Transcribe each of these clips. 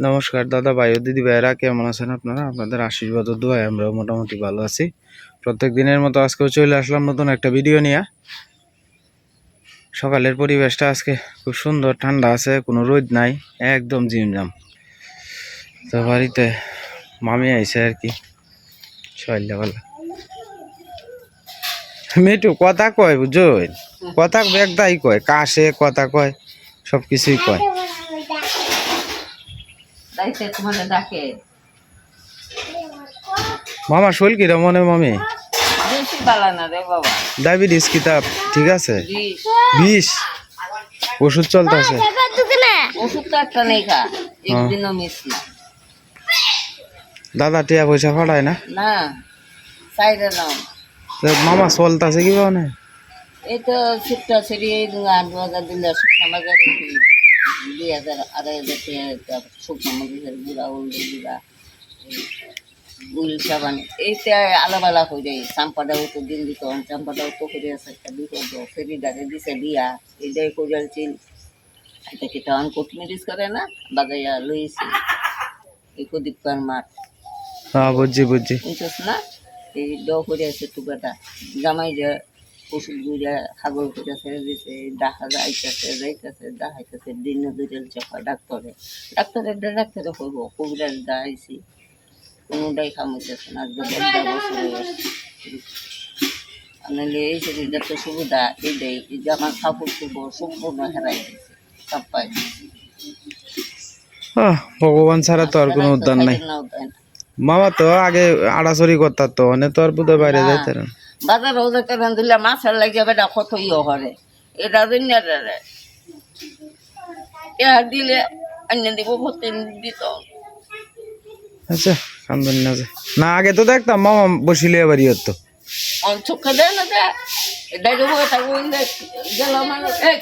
নমস্কার, দাদা ভাই ও দিদি ভাইয়েরা, কেমন আছেন আপনারা? আপনাদের আশীর্বাদ ও দোয়ায় আমরা মোটামুটি ভালো আছি। প্রত্যেক দিনের মতো আজকেও চলে আসলাম নতুন একটা ভিডিও নিয়ে। সকালের পরিবেশটা আজকে খুব সুন্দর, ঠান্ডা আছে, কোনো রোদ নাই, একদম জিমজাম তো বাড়িতে মামি আইছে আর কি, সকালবেলা। মেটু কথা কয় বুঝো কথা একদাই কয় কাশে কথা কয়? সব কিছুই কয়। দাইতে তোমার ডাকে। মামা শৈল কিরম মনে মামি? বেশি বালা না রে বাবা। ডায়াবেটিস কিতাব ঠিক আছে? বিষ। ওষুধ চলতেছে। ওষুধ তো একটা নেই খা একদিনও মিস না। দাদা টিয়া পয়সা ফাটায় না? না সাইডে নাও। মামা চলতেছে কি মানে? এই তো শুকটা ছেড়ে আট হাজার দিলে শুকনা বাজার। দুই হাজার আড়াই হাজার টাকা শুকনা মরিচের গুঁড়া হলুদের গুঁড়া উল সাবান এইটা আলাবালা হয়ে যায়। চাম্পাটাও তো দিন দিত চাম্পাটাও তো করে আছে একটা বিপদ ফেরি ডাকে দিছে দিয়া এইটাই করে চিন এটা কি তখন কোটমিরিস করে না? বাগাইয়া লইছি। এই প্রদীপার মাঠ। হ্যাঁ বুঝছি বুঝছি। বুঝছিস না? এই ড করে আছে টুকাটা। জামাই যে ওষুধ গুড়া ছাগল করে ছেড়ে দিছে দেখা যাইতেছে যাইতেছে দেখাইতেছে দিন দুটো চপা ডাক্তারে ডাক্তারের ডাক্তারে হইব কবিরাজ দাইছি কোনোটাই খামইতেছে না দেড়টা বছর। নাহলে এই শরীরটা তো সুবিধা আমার কাপড় চোপড় সম্পূর্ণ হেরাই গেছে সব পাই ভগবান ছাড়া তো আর কোনো উদ্ধার নাই। মামা তো আগে আড়াচড়ি করতার তো অনেক তো আর বুধে বাইরে। যাইতে না বাজার ওদেরকে দিলে মাছের লাগে বেটা কত ইয়ে করে এটা দিন এ দিলে অন্য দিব ভর্তি দিত। আচ্ছা কান্দন না যে। না আগে তো দেখতাম মামা বসিলে এবার ইয়ে তো। অন চোখে দেয় না দেয় এটা গেলাম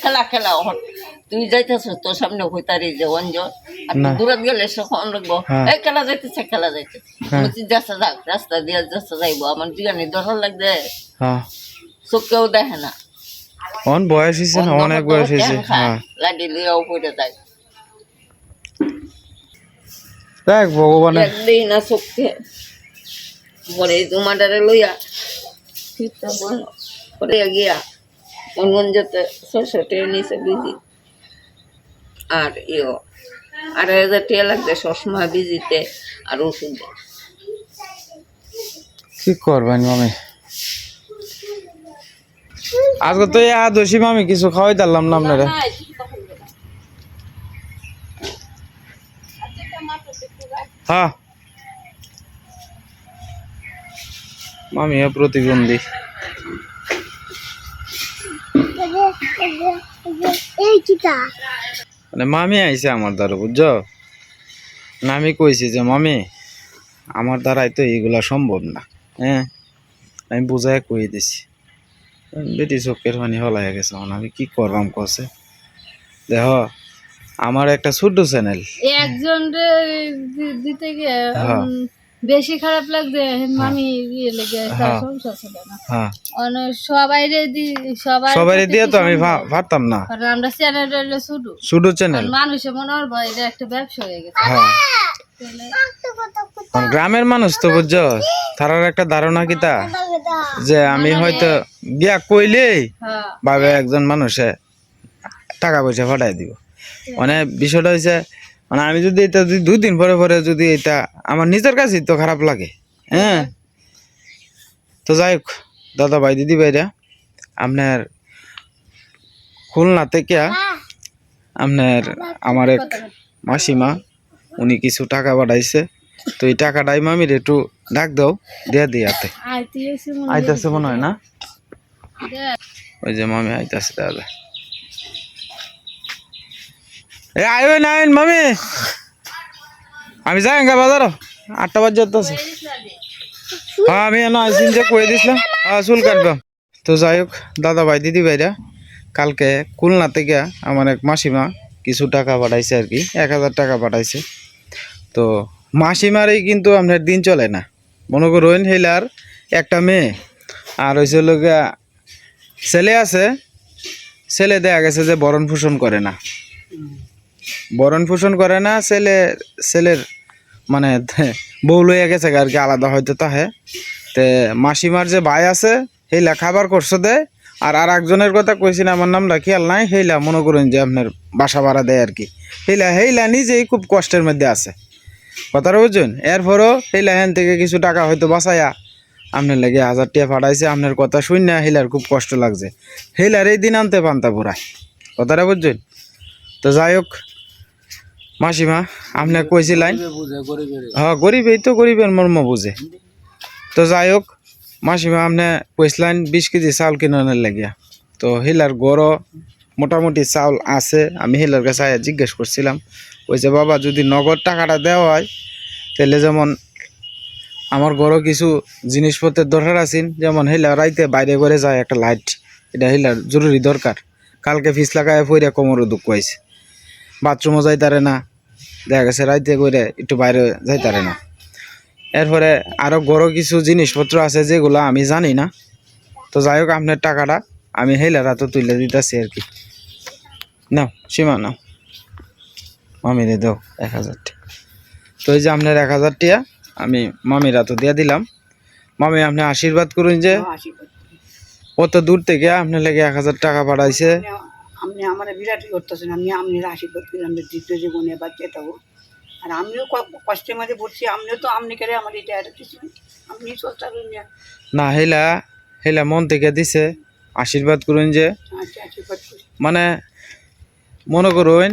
খেলা খেলা হট তুই যাইতেছ তোর সামনে হইতারি যে অঞ্জল আর না। দূরে গেলে সখন লাগবো? হ্যাঁ। এই খেলা যাইতেছে খেলা যাইতেছে। হ্যাঁ। যাচ্ছে যাক রাস্তা দিয়ে যাচ্ছে যাইবো। আমার জিগানি ডর লাগবে। হ্যাঁ। চোখেও দেখে না। অন বয়স হয়েছে না অনেক বয়স হয়েছে হ্যাঁ। লাডি লিয়াও পড়ে যায়। দেখ ভগবানের একদিন না চোখে পরে তোমাটারে লইয়া পরে গিয়া ট্রেন নিচে বিজি আর ইও। আড়াই হাজার টাকা লাগবে সবসময় বিজিতে আর ওষুধে। কি করবেন মামি? আজকে তো এই আদর্শী মামি কিছু খাওয়াই দিলাম না আপনারা। হ্যাঁ। মামি এ প্রতিবন্ধী। মানে মামি আইসে আমার দ্বারা বুঝছ? না আমি কইছি যে মামি আমার দ্বারাই তো এইগুলা সম্ভব না। হ্যাঁ? আমি বুঝাই কই দিছি। বেটি চোখের পানি হলাই গেছে মানে আমি কি করলাম কছে দেখ আমার একটা ছোট্ট চ্যানেল। একজন দিতে গিয়ে হ্যাঁ। বেশি খারাপ লাগছে মামি ইয়ে লেগে তার হ্যাঁ। সংসার ছিল না। হ্যাঁ। সবাই সবাই সবাই দিয়ে তো আমি পারতাম না। কারণ আমরা চ্যানেল রইলে শুধু। ছোট চ্যানেল মানুষে মনে হয় ভয় এটা একটা ব্যবসা হয়ে গেছে। হ্যাঁ। গ্রামের মানুষ তো বুঝছ তারার একটা ধারণা কি তা? যে আমি হয়তো বিয়া কইলেই হ্যাঁ। ভাবে একজন মানুষে টাকা পয়সা পাঠাই দিব। মানে বিষয়টা হয়েছে মানে আমি যদি এটা যদি দুই দিন পরে পরে যদি এটা আমার নিজের কাছেই তো খারাপ লাগে হ্যাঁ? তো যাই হোক দাদা ভাই দিদি ভাইরা আপনার খুলনা থেকে আপনার আমার এক মাসিমা উনি কিছু টাকা পাঠাইছে। তো এই টাকাটাই মামির একটু ডাক দাও দিয়ে মনে হয়। আইতাছে মনে হয় না? ওই যে মামি আইতাছে দাদা। এ আইও না, আইন, মামি। আমি যাই গা বাজার আটটা বাজে যেতেছে হ্যাঁ আমি এনে আইসিন যে কয়ে দিছিলাম। হ্যাঁ চুল কাটবাম তো যাই হোক, দাদা ভাই, দিদি ভাইরা, কালকে খুলনা থেকে আমার এক মাসিমা কিছু টাকা পাঠাইছে আর কি। এক হাজার টাকা পাঠাইছে। তো মাসিমারই কিন্তু আপনার দিন চলে না। মনে করুন হেলার একটা মেয়ে। আর হয়েছে লোকা ছেলে আছে। ছেলে দেখা গেছে যে বরণ পোষণ করে না। বরণ পোষণ করে না, ছেলে, ছেলের মানে বউ লইয়া গেছে আর কি আলাদা হয়তো তাহে তে মাসিমার যে ভাই আছে সেইলা খাবার করছ দে, আর আর একজনের কথা কইছি না, আমার নামটা খেয়াল নাই সেইলা মনে করেন যে আপনার বাসা ভাড়া দেয় আর কি। সেইলা সেইলা নিজেই খুব কষ্টের মধ্যে আছে। কথাটা বুঝছেন? এরপরও সেইলা হেন থেকে কিছু টাকা হয়তো বাঁচাইয়া আপনার লাগে হাজার টাকা পাঠাইছে আপনার কথা শুন না হেলার খুব কষ্ট লাগছে। হেলার এই দিন আনতে পান্তা পুরায়। কথাটা বুঝছেন? তো যাই হোক মাসিমা আপনি কইছিলেন হ্যাঁ গরিবই তো গরিবের মর্ম বুঝে। তো যাই হোক মাসিমা আপনি কইছিলেন বিশ কেজি চাউল কিনানোর লাগিয়া। তো হিলার গড় মোটামুটি চাউল আছে আমি হিলার কাছে আয়া জিজ্ঞেস করছিলাম। কইছে বাবা যদি নগদ টাকাটা দেওয়া হয় তাহলে যেমন আমার ঘরও কিছু জিনিসপত্রের দরকার আছে যেমন হিলা রাইতে বাইরে করে যায় একটা লাইট এটা হিলার জরুরি দরকার। কালকে ফিস লাগায় পইরা কোমরও দুঃখ হয়েছে বাথরুমও যাইতারে না। দেখা গেছে রাইতে করে একটু বাইরে যাইতে পারে না। এরপরে আরও বড় কিছু জিনিসপত্র আছে যেগুলো আমি জানি না। তো যাই হোক আপনার টাকাটা আমি হেলার হাতে তুলে দিতেছি আর কি। নাও সীমা নাও। মামিরে দাও এক হাজারটি তো এই যে আপনার এক হাজার টাকা আমি মামির হাতে দিয়ে দিলাম। মামি আপনি আশীর্বাদ করুন যে অত দূর থেকে আপনার লেগে এক হাজার টাকা পাঠাইছে। আপনি আমার বিরাটই করতেছেন আমি আপনার আশীর্বাদ করি আমাদের দ্বিতীয় জীবনে বাচ্চাটাও আর আমিও কষ্টের মাঝে পড়ছি আপনিও তো আপনি করে আমার এটা আর কিছু। আপনি চলতে না হেলা হেলা মন থেকে দিছে আশীর্বাদ করুন যে। আচ্ছা মানে মনে করুন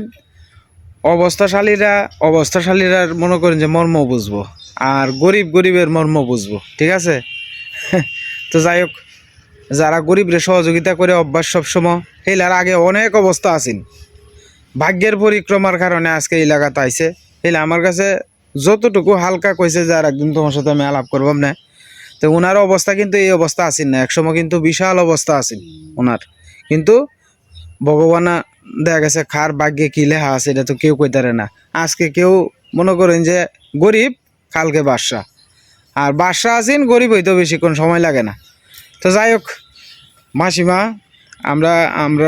অবস্থাশালীরা অবস্থাশালীরা মনে করেন যে মর্ম বুঝব আর গরিব গরিবের মর্ম বুঝব ঠিক আছে? তো যাই হোক যারা গরিবরে সহযোগিতা করে অভ্যাস সবসময় সেইলার আগে অনেক অবস্থা আছেন। ভাগ্যের পরিক্রমার কারণে আজকে এই এলাকাতে হেলা আমার কাছে যতটুকু হালকা কইছে যে আর একদিন তোমার সাথে আমি আলাপ করবাম না। তো ওনার অবস্থা কিন্তু এই অবস্থা আছেন না। একসময় কিন্তু বিশাল অবস্থা আছেন ওনার কিন্তু ভগবান দেখা গেছে খার ভাগ্যে কি লেখা আছে এটা তো কেউ কইতারে না। আজকে কেউ মনে করেন যে গরিব, কালকে বাদশা আর বাদশা আছেন, গরিব হইতেও বেশিক্ষণ সময় লাগে না। তো যাই হোক মাসিমা আমরা আমরা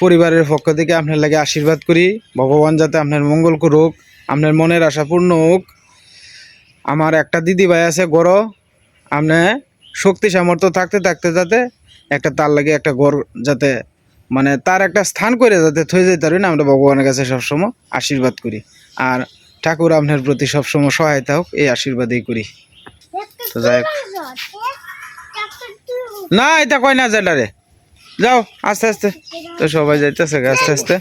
পরিবারের পক্ষ থেকে আপনার লাগে আশীর্বাদ করি। ভগবান যাতে আপনার মঙ্গল করুক আপনার মনের আশা পূর্ণ হোক। আমার একটা দিদি ভাই আছে গড় আপনি শক্তি সামর্থ্য থাকতে থাকতে যাতে একটা তার লাগে একটা গড় যাতে মানে তার একটা স্থান করে যাতে থয়ে যেতে পারি না আমরা ভগবানের কাছে সবসময় আশীর্বাদ করি। আর ঠাকুর আপনার প্রতি সবসময় সহায়তা হোক এই আশীর্বাদই করি। তো যাই হোক। না এটা কয় না জেলারে যাও আস্তে আস্তে। তো সবাই যাইতেছে গা আস্তে আস্তে।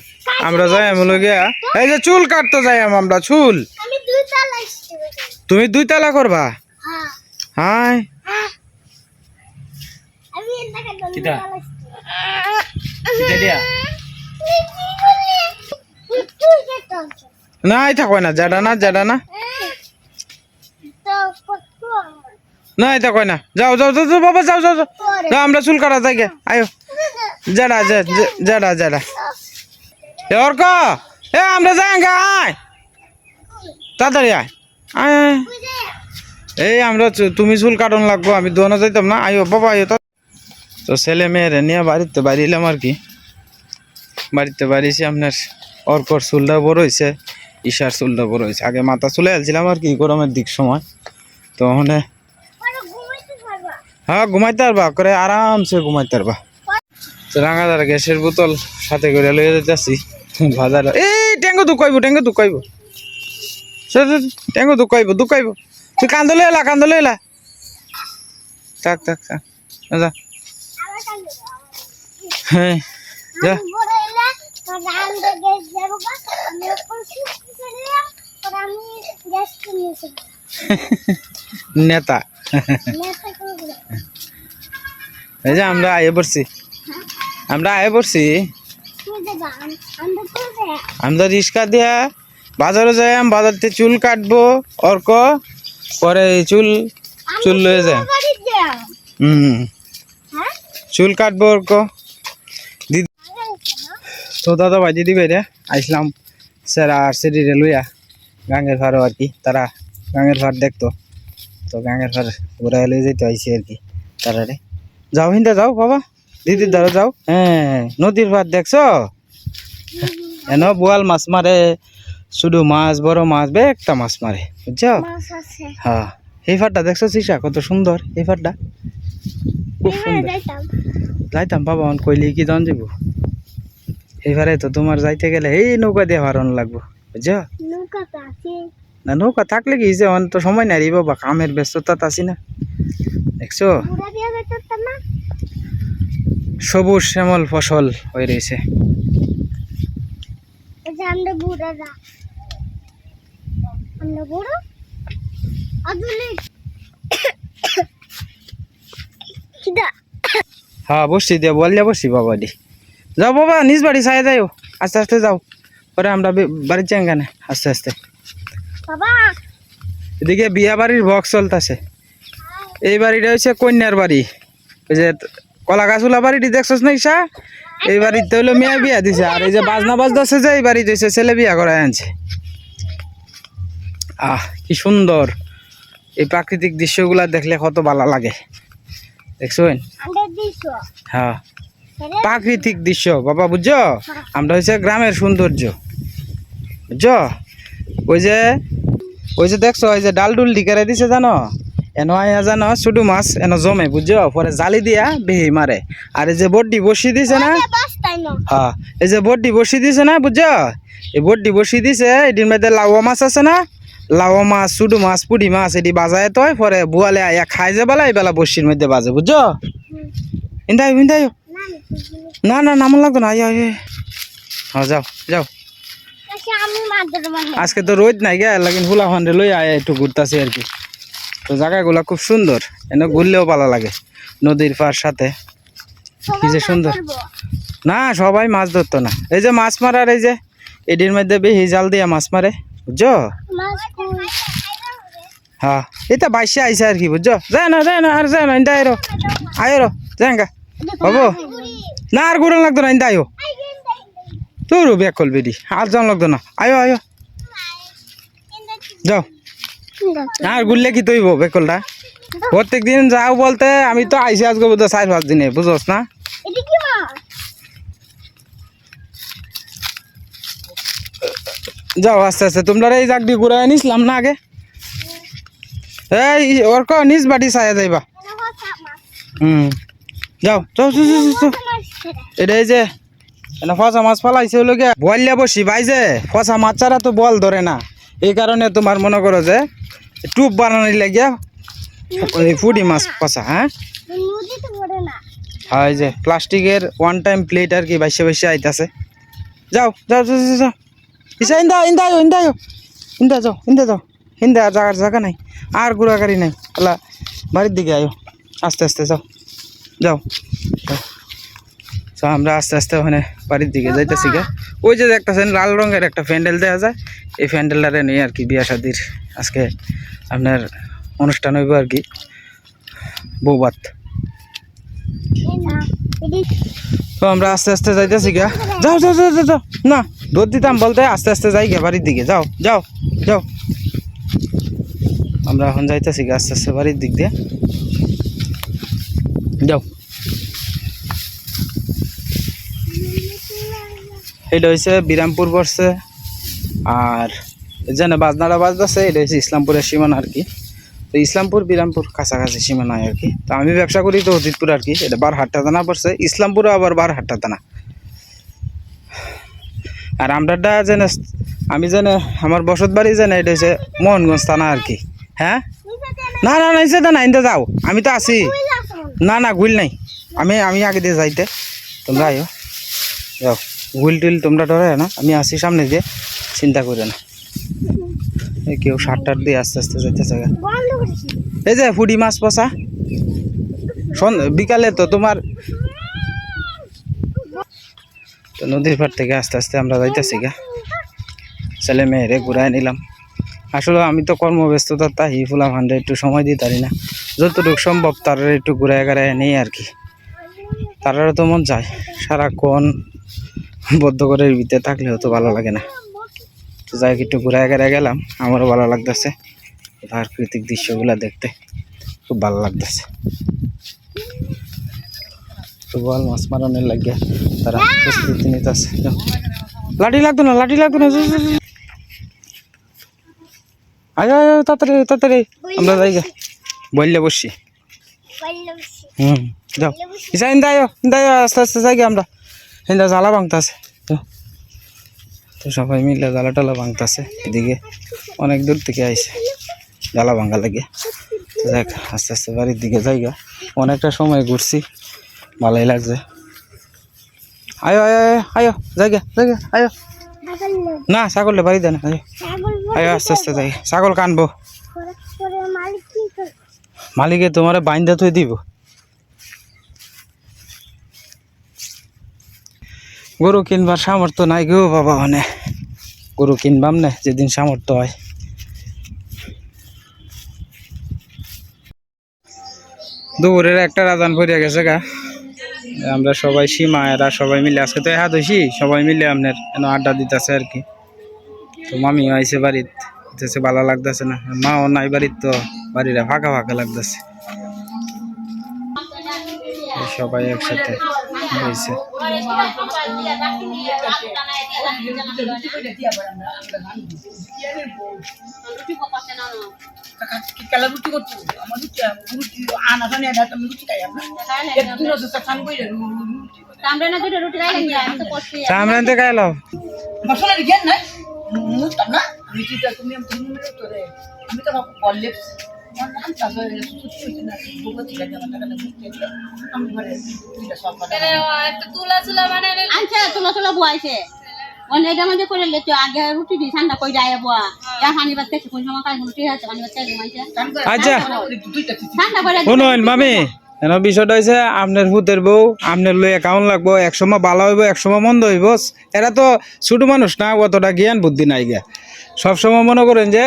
আমরা যাই আমি গিয়া। এই যে চুল কাটতে যাই আমরা চুল। আমি দুই তালা তুমি দুই তালা করবা? হ্যাঁ। হাই চলছো না এটা কয় না জাডা না জাডা না। না এটা কয় না। যাও যাও যাও যাও, বাবা যাও যাও যাও। আমরা চুল কাটা যাই গে আয়ো। জা- জাডা জাডা। এ অর্ক এ আমরা যাই গা আয়। তাড়াতাড়ি আয়। আয়। এই আমরা তুমি চুল কাটন লাগবো আমি দোনো যাইতাম না। আয়ো বাবা আয়ো তা- তো ছেলে মেয়েরে নিয়ে বাড়িতে বাড়িলাম আর কি। বাড়িতে বাড়িয়েছি আপনার অর্কর চুলটা বড় হয়েছে ঈশার চুলটা বড় হয়েছে আগে মাথা চুলে আসছিলাম আর কি গরমের দিক সময়। তো ওখানে হ্যাঁ ঘুমাইতে পারবা করে আরামসে ঘুমাইতে পারবা। রাঙাদার গ্যাসের বোতল সাথে করে লয়ে যেতেছি বাজার। এই ট্যাঙ্গো দুকাইব ট্যাঙ্গো দুকাইব। ট্যাঙ্গো দুকাইব দুকাইব। তুই কান্দলে এলা কান্দলে এলা থাক থাক থাক। যা হ্যাঁ যা। বড় এই যে আমরা আয়ে পড়ছি। আমরা আয়ে পড়ছি। আমরা রিক্সা দিয়া বাজারে যাই বাজার থেকে চুল কাটবো অর্ক পরে চুল চুল লয়ে যায় বাড়ি হুম। হ্যাঁ? চুল কাটবো অর্ক। দিদি তো দাদা ভাই দিদি ভাই রে আইসলাম সেরা আর সেরি রে লইয়া গাঙ্গের ফারও আর কি তারা গাঙ্গের ফার দেখতো। তো গাঙ্গের ফার ঘুরে লয়ে যেতে আইসি আর কি তারা রে যাও হিন্দা যাও বাবা। দিদির দ্বারা যাও। হ্যাঁ নদীর ফার দেখছ? এন বোয়াল মাছ মারে শুধু মাছ বড় মাছ বে একটা মাছ মারে বুঝছ? হ্যাঁ এই ফাটটা দেখছ সিসা কত সুন্দর এই ফাটটা খুব সুন্দর। যাইতাম। বাবা অন কইলি কি জন যাব এইবারে তো তোমার যাইতে গেলে এই নৌকা দিয়ে হারানো লাগবো বুঝছ? না নৌকা থাকলে কি যে অন তো সময় নাই রে বাবা কামের ব্যস্ততা আছি না। দেখছ বুড়া দিয়ে যাইতাম না সবুজ শ্যামল ফসল হয়ে রয়েছে। হ্যাঁ বসছি দিয়ে বললে বসছি বাবা দি। যাও বাবা নিজ বাড়ি সাই যাও। আস্তে আস্তে যাও। পরে আমরা বাড়ির যাই কেন আস্তে আস্তে। বাবা। এদিকে বিয়া বাড়ির বক্স চলতেছে। এই বাড়িটা হচ্ছে কন্যার বাড়ি। ওই যে কলা গাছুলা বাড়িটি দেখছস না ইসা এই বাড়িতে হইল মেয়ে বিয়া দিছে আর এই যে বাজনা বাজতেছে যে এই বাড়িতে হচ্ছে ছেলে বিয়া করে আনছে। আহ কি সুন্দর। এই প্রাকৃতিক দৃশ্যগুলা দেখলে কত ভালো লাগে। দেখছেন হ্যাঁ। প্রাকৃতিক দৃশ্য বাবা বুঝছ? আমরা হচ্ছে গ্রামের সৌন্দর্য। বুঝছ? ওই যে ওই যে দেখছ ওই যে ডাল ডুল ডিকারে দিছে জানো? এনো আয়া জানো ছোটো মাছ এনো জমে বুঝছ? পরে জালি দিয়া বেহি মারে। আর এই যে বড্ডি বসি দিছে না? হ্যাঁ এই যে বড্ডি বসি দিছে না বুঝছ? এই বড্ডি বসি দিছে এটির মধ্যে লাউয়া মাছ আছে না? লাউয়া মাছ ছোটো মাছ পুডি মাছ এটি বাজায় তয় পরে বুয়ালে আয়া খাই যে বেলা এই বেলা বসির মধ্যে বাজে বুঝছ? ইন্দাই ইন্দাই না না নামন লাগতো না আয় হ্যাঁ যাও যাও। আজকে তো রোদ নাই গে লাগিন ফুলা ফান্ডে লই আয় একটু ঘুরতাছি আর কি। তো জায়গাগুলো খুব সুন্দর। এনে ঘুরলেও ভালো লাগে নদীর পার সাথে। কি যে সুন্দর। না সবাই মাছ ধরতো না। এই যে মাছ মারার এই যে এটির মধ্যে বেশি জাল দিয়া মাছ মারে বুঝছ? হ্যাঁ এটা বাইশে আইসে আর কি বুঝছ? যায় না যায় না আর যায় না ইন্দা আয়রো আয়রো যাঙ্গা বাবু। না আর ঘুরন লাগতো না ইন্দা আয়ো তোর ব্যাক করবি দি আর যাওয়া লাগতো না। আয়ো আয়ো যাও। আর ঘুরলে কি তৈব বেকলটা? প্রত্যেক দিন যাও বলতে আমি তো আইসি আজকে বোধ চার পাঁচ দিনে বুঝোস না? যাও আস্তে আস্তে তোমরা এই জাগডি ঘুরে নিছিলাম না আগে? এই ওর ক নিজ বাড়ি ছায়া যাইবা। হুম। যাও যাও। এটা এই যে এনে ফসা মাছ ফালাইছে হলো গে বললে বসি ভাই যে ফসা মাছ ছাড়া তো বল ধরে না। এই কারণে তোমার মনে করো যে টুপ বানানোর লাগিয়া ওই ফুডি মাছ ফসা হ্যাঁ? হয় যে প্লাস্টিকের ওয়ান টাইম প্লেট আর কি বাইসে বাইসে আইতাছে। যাও যাও যাও যাও, ইসা ইন্দা ইন্দা ইন্দা। ইন্দা যাও। ইন্দা যাও ইন্দা আর জায়গার জায়গা নাই। আর ঘোরাঘুরি নাই। আল্লাহ বাড়ির দিকে আয়ো। আস্তে আস্তে যাও। যাও যাও। আমরা আস্তে আস্তে ওখানে বাড়ির দিকে যাইতেছি গা ওই যে দেখতেছেন লাল রঙের একটা প্যান্ডেল দেওয়া যায়। এই প্যান্ডেলটারে নিয়ে আর কি বিয়া শাদির আজকে আপনার অনুষ্ঠান হইব আর কি। বৌবাত। তো আমরা আস্তে আস্তে যাইতেছি গা। যাও যাও যাও যাও, না দৌড় দিতাম বলতে আস্তে আস্তে যাই গে বাড়ির দিকে। যাও যাও যাও। আমরা এখন যাইতেছি গা আস্তে আস্তে বাড়ির দিক দিয়ে। যাও। এটা হয়েছে বিরামপুর পড়ছে আর যেন বাজনাটা বাজতেছে, এটা হচ্ছে ইসলামপুরের সীমানা আর কি। তো ইসলামপুর, বিরামপুর কাছাকাছি সীমানায় আর কি। তো আমি ব্যবসা করি তো অজিতপুর আর কি, এটা বার হাটটা থানা পড়ছে। ইসলামপুরও আবার বার হাটটা থানা। আর আমরাটা যেন, আমি যেন, আমার বসত বাড়ি যেন এটা হচ্ছে মোহনগঞ্জ থানা আর কি। হ্যাঁ? না না না সেটা না, ইন্দা যাও। আমি তো আছি। না না গুল নাই। আমি আমি আগে দিয়ে যাইতে। তোমরা আইও যাও। গুল টুল তোমরা ডরে না, আমি আসি সামনে দিয়ে। চিন্তা করে না কেউ সার টার দিয়ে আস্তে আস্তে যাইতেছে গা। এই যে ফুডি মাছ পচা সন- বিকালে তো তোমার তো নদীর পাড় থেকে আস্তে আস্তে আমরা যাইতেছি গা। ছেলে মেয়েরে ঘুরাই নিলাম। আসলে আমি তো কর্মব্যস্ততা, তাই ফুলা ভান্ডে একটু সময় দিতে পারি না। যতটুকু সম্ভব তার একটু ঘুরায় ঘুরায় নেই আর কি। তারারও তো মন যায় সারাক্ষণ বদ্ধ করে ভিতরে থাকলে হয়তো ভালো লাগে না। যাই একটু ঘুরায় ঘুরায় গেলাম। আমারও ভালো লাগতেছে। প্রাকৃতিক দৃশ্যগুলো দেখতে খুব ভালো লাগতেছে। বল মাছ মারানোর লাগে তারা প্রস্তুতি নিতেছে। লাঠি লাগতো না লাঠি লাগতো না। আয় আয় তাড়াতাড়ি তাড়াতাড়ি। আমরা যাই বললে ভালোবাসি হুম যাও। আয়ো আস্তে আস্তে যাই আমরা। ইন্দা জ্বালা ভাঙতাছে। তো সবাই মিলে জ্বালা টালা ভাঙতেছে এদিকে অনেক দূর থেকে আইসে জ্বালা ভাঙা লাগে। দেখ আস্তে আস্তে বাড়ির দিকে যাইগা। অনেকটা সময় ঘুরছি ভালোই লাগছে। আয়ো আয়ো আয়ো আয়ো জায়গা জায়গা আয়ো। না ছাগলে বাড়ি দেন আয়ো। আয়ো আস্তে আস্তে যাই ছাগল কানবো। মালিক তোমারে বাইন্দা থই দিব। গরু কিনবার সামর্থ্য নাই গো বাবা মানে গরু কিনবাম না, যেদিন সামর্থ্য হয়। দুপুরের একটা রাজান ভরিয়া গেছে গা। আমরা সবাই সীমা, এরা সবাই মিলে, আজকে তো হাত হইছি, সবাই মিলে আপনার এন আড্ডা দিতেছে আর কি। তো মামিও আইছে বাড়িত দিতেছে ভালো লাগতেছে না। মাও নাই বাড়ির তো বাড়িটা ফাঁকা ফাঁকা লাগতেছে। সবাই একসাথে। হয়েছে। কেলা রুটি করছ আমার রুটি রুটি আনা জানি না তুমি রুটি খাই আমরা। একদিন আছে সান কই রুটি মশলা রিগেন না না রুটিটা তুমি আমি তিন মিনিট ধরে আমি তো তাজা সুসুতি হইছে না আছে আমার টাকাটা মুস্তে আমি আনছে তোলা তোলা বুয়াইছে অনেক মধ্যে করে লেছো আগে রুটি দি ঠান্ডা কই যায় বুয়া যা পানি বাতে কোন সময় কাজ রুটি আছে পানি বাতে ঘুমাইছে আচ্ছা। ঠান্ডা করে শুনুন মামি এন বিষয়টা হয়েছে আপনার ভূতের বউ আপনার লই অ্যাকাউন্ট লাগবো? এক সময় ভালো হইব এক সময় মন্দ হইব। এরা তো ছোট মানুষ না অতটা জ্ঞান বুদ্ধি নাই গে। সবসময় মনে করেন যে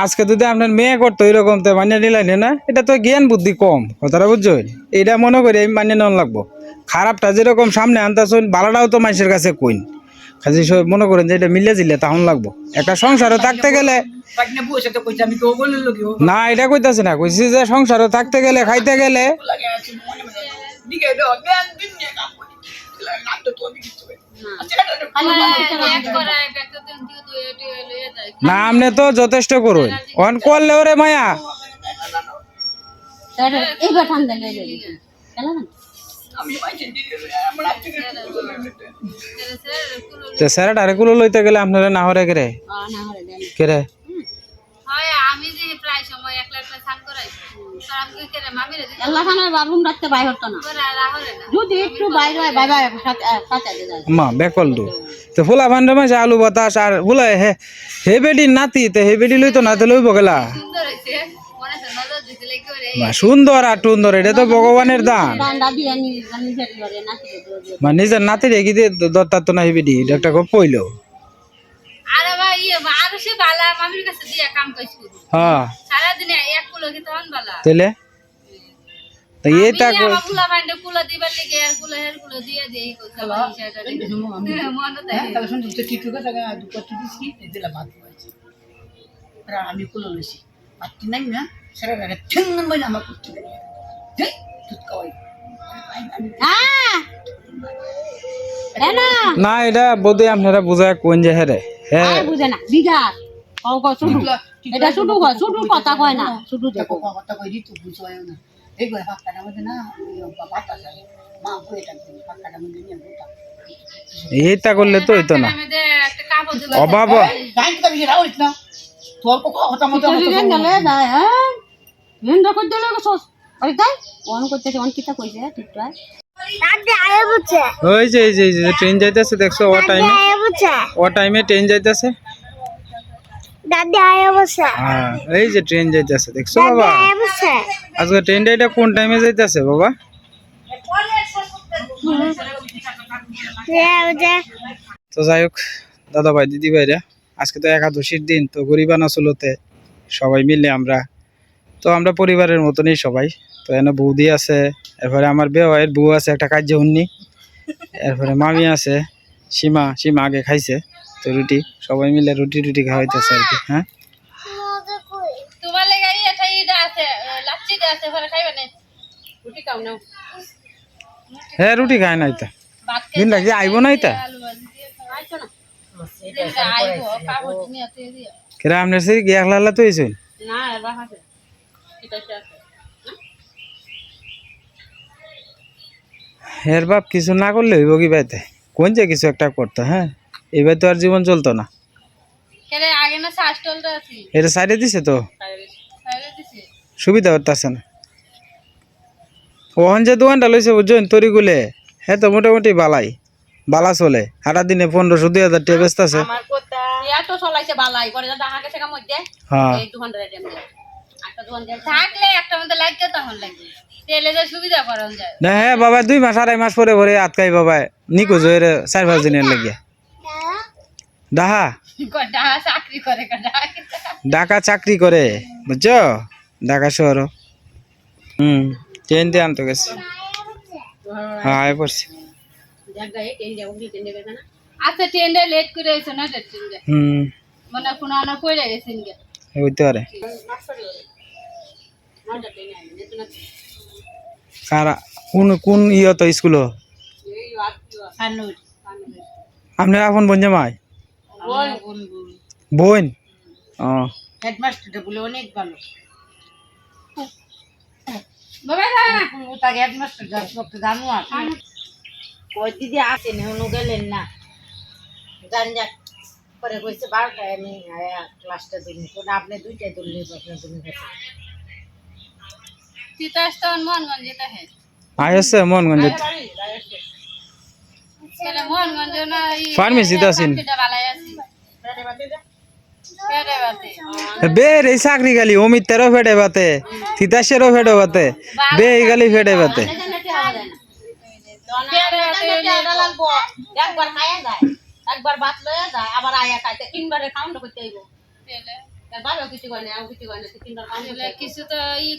আজকে যদি আপনার মেয়ে করতো এরকম তো মানিয়ে নিলাইনে না, এটা তো জ্ঞান বুদ্ধি কম, কথাটা বুঝছ? এটা মনে করি আমি মানিয়ে নেওয়া লাগবো। খারাপটা যেরকম সামনে আনতেছেন ভালোটাও তো মানুষের কাছে কইন। সব মনে করেন যে এটা মিলে জিলে তখন লাগবো। একটা সংসারও থাকতে গেলে না, এটা কইতাছি না, কইছি যে সংসারও থাকতে গেলে, খাইতে গেলে না আমনে তো যথেষ্ট করুন। অন করলে ওরে মায়া। স্যার আরেকগুলো লইতে গেলে আপনারা না হরে কেরে কেরে ফুলা আলু বাতাস আর ফুলা হে হে বেডি নাতি তো হে বেডি লইতো নাতে লইব গেলা। মা সুন্দর আর টুন্দর এটা তো ভগবানের দান। ডান্ডা দিয়ে নি নিজের দিয়ে দত্তার তো না হে বেডি এটা একটা খুব পইলো আরে ইয়ে আরও সে বালা মামির কাছে দিয়া কাম কইছি হ্যাঁ। এক কুলো কি তখন বালা। তাইলে? তো এইটা আমি কুলা বাইন্ডে কুলো দিবার লেগে আর কুলো হের কুলো দিয়ে দেই কইছে মনে। তাই তাহলে শুনছি তো কিছু কথা দু কত দিছি দিলা ভাত হয়েছে আর আমি কুলো লইছি নাই না ঠেং নম্বর আমার করতে দেই হ্যাঁ না এটা বোধহয় আপনারা বুঝায় কোন যে হেরে। হ্যাঁ আর বুঝে না। বিঘাত কও কও শুধু। এটা শুধু কয় শুধু কথা কয় না। শুধু দেখো। কথা কই দিত বুঝোয় না। এই করে পাক্কাটার মধ্যে না বাতা মা বইটা পাক্কাটার মধ্যে নিয়ে বুটা এইটা করলে তো হইতো না। অভাব। হ্যাঁ। অন করতেছে অন কিটা কইছে বুঝছে ওই যে এই যে এই যে ট্রেন যাইতেছে দেখছ ও টাইমে ও টাইমে ট্রেন যাইতেছে? দাদি আয়ে বুঝছে। হ্যাঁ এই যে ট্রেন যাইতেছে দেখছ বাবা? আজকে ট্রেনটা এটা কোন টাইমে যাইতেছে বাবা? তো যাই হোক দাদা ভাই দিদি ভাইরা আজকে তো একাদশীর দিন তো গরিবানা চলতে সবাই মিলে আমরা তো আমরা পরিবারের মতনই সবাই। তো এনে বৌদি আছে এরপরে আমার বেওয়াইয়ের বউ আছে একটা কার্য উন্নি এরপরে মামি আছে সীমা সীমা আগে খাইছে তো রুটি সবাই মিলে রুটি রুটি খাওয়াইতেছে আর কি হ্যাঁ? লেগে হ্যাঁ রুটি খায় নাই তা। দিন লাগছে আইব নাই তা? কেরা আপনার সেই গিয়ে একলা তো হয়েছেন না এর বাপ কিছু না করলে হইব কি বাইতে কোন যে কিছু একটা করতো হ্যাঁ? এবার তো আর জীবন চলতো না। কেরে আগে না শাস্টলটা আছে। এটা সাইডে দিছে তো? সাইডে দিছে। সুবিধা হতেছে না। ওখান যে দোকানটা লইছে বুঝছেন তরিগুলে হ্যাঁ তো মোটামুটি বালাই। বালা চলে। সারা দিনে পনেরোশো দুই হাজার টাকা ব্যস্ত আছে। হ্যাঁ। না হ্যাঁ বাবা দুই মাস আড়াই মাস পরে পরে আটকাই বাবা। নিখোঁজ হয়ে রে চার পাঁচ দিনের লাগিয়া ডাহা? কটা চাকরি করে কটা ঢাকা চাকরি করে বুঝছ? ঢাকা শহর হুম ট্রেন দিয়ে আনতে গেছে। হ্যাঁ পড়ছি। আচ্ছা ট্রেনটা লেট করে এসো না ট্রেনটা হুম। মানে কোনো আনা পড়ে গেছেন গে হইতে পারে। কারা কোন কোন ইয়ে তো স্কুল আপনার আপন বোন জামাই? বোন। ও। হেডমাস্টারটা বলে অনেক ভালো। দিদি আসেন গেলেন না। যাক পরে কইছে বারোটায় আমি ক্লাসটা দিন আপনি দুইটায় তুললে আপনার তুমি গেছে তিতাস যেতে হয়। আয় আছে মোহনগঞ্জ না আছেন? পেটে বাতে। বে রে চাকরি গালি অমিত তেরো ফেটে বাতে তিতাসেরও ফেটে বাতে। বে এই গালি ফেটে বাতে। লাগবো। একবার খাইয়া যায় একবার ভাত লইয়া যায় আবার আয়া খাইতে। তিনবারে কাউন্ট করতে আইব কিছু তিনবার তো ই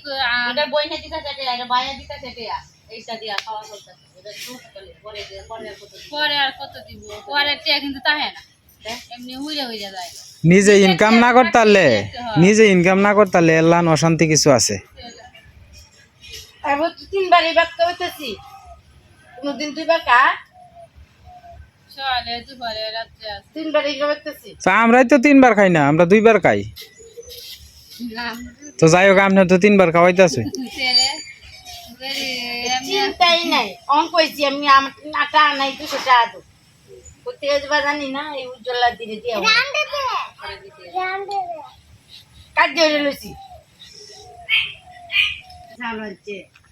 দিতে সেটে বাইয়া দিতে সেটে এইটা দিয়া খাওয়া পরে আর কত দিব? পরে টিয়া কিন্তু তাহে না। এমনি যায়। নিজে ইনকাম না করতারলে নিজে ইনকাম না এল্লান অশান্তি কিছু আছে। তারপর তো তিনবারই ব্যক্ত হইতেছি। কোনোদিন দুইবার কা সকালে দুপুরে রাত্রে আছে তিনবারই ব্যক্তছি তা আমরাই তো তিনবার খাই না আমরা দুইবার খাই। তো যাই হোক আপনি তো তিনবার খাওয়াইতেছে। চিন্তাই নাই। অঙ্ক আমি আটা নাই করতে গেছে বা জানি না এই উজ্জ্বলা দিনে দিয়ে রান দেবে। রান দেবে। কাজ লইছি?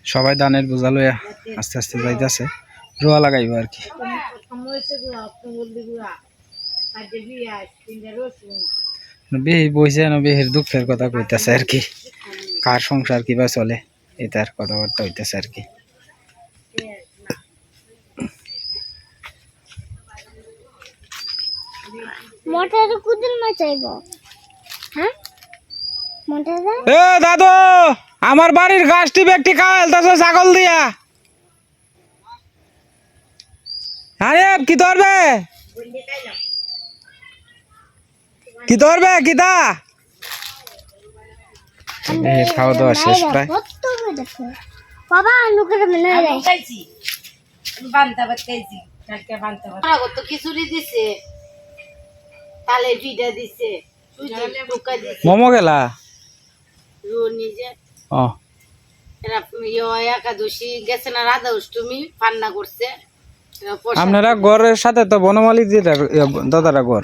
সবাই দানের বোঝা লইয়া আস্তে আস্তে যাইতেছে। রোয়া লাগাইব আর কি। রসুন বেহি বইছে না বেহির দুঃখের কথা কইতেছে আর কি। কার সংসার কিবা চলে এটার কথাবার্তা হইতেছে আর কি। মোটর কুদিন হ্যাঁ? মোটর এ দাদু আমার বাড়ির গাছটি ব্যক্তি খাওয়া ছাগল দিয়া। আরে কি ধরবে? কি ধরবে কিতা খাওয়া দাওয়া শেষ প্রায়। কত দেখো বাবা মনে হয় কালকে বান্তা তো খিচুড়ি দিছে। তালে পিঠা দিছে। মোমো গেলা? ও এরা ইয়ে একাদশী গেছে না রাধা অষ্টমী পান্না করছে। আপনারা ঘরের সাথে তো বনমালী দিদা দাদারা ঘর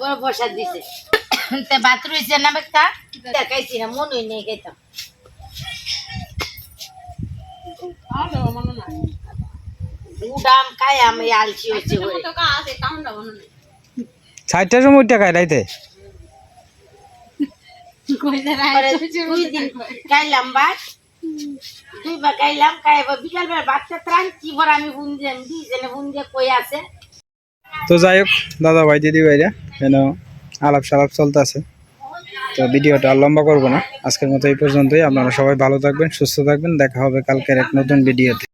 বড় প্রসাদ দিছে। তে ভাত রয়েছে না বেকা দেখাইছি না মন হই নেই খাইতাম। উডাম খাই আমি আলসি হচ্ছে করে সময় উঠে খাই রাইতে? দুই দিন খাইলাম ভাত। খাই এবার বিকালবেলা বাচ্চা ত্রাণ, কি আমি বুন দিলাম দি জেনে বুন দিয়ে কই আছে। তো যাই হোক, দাদা ভাই, দিদি ভাইরা, যেন আলাপ সালাপ চলতে আছে তো ভিডিওটা আর লম্বা করব না। আজকের মতো এই পর্যন্তই। আপনারা সবাই ভালো থাকবেন, সুস্থ থাকবেন। দেখা হবে কালকের এক নতুন ভিডিওতে।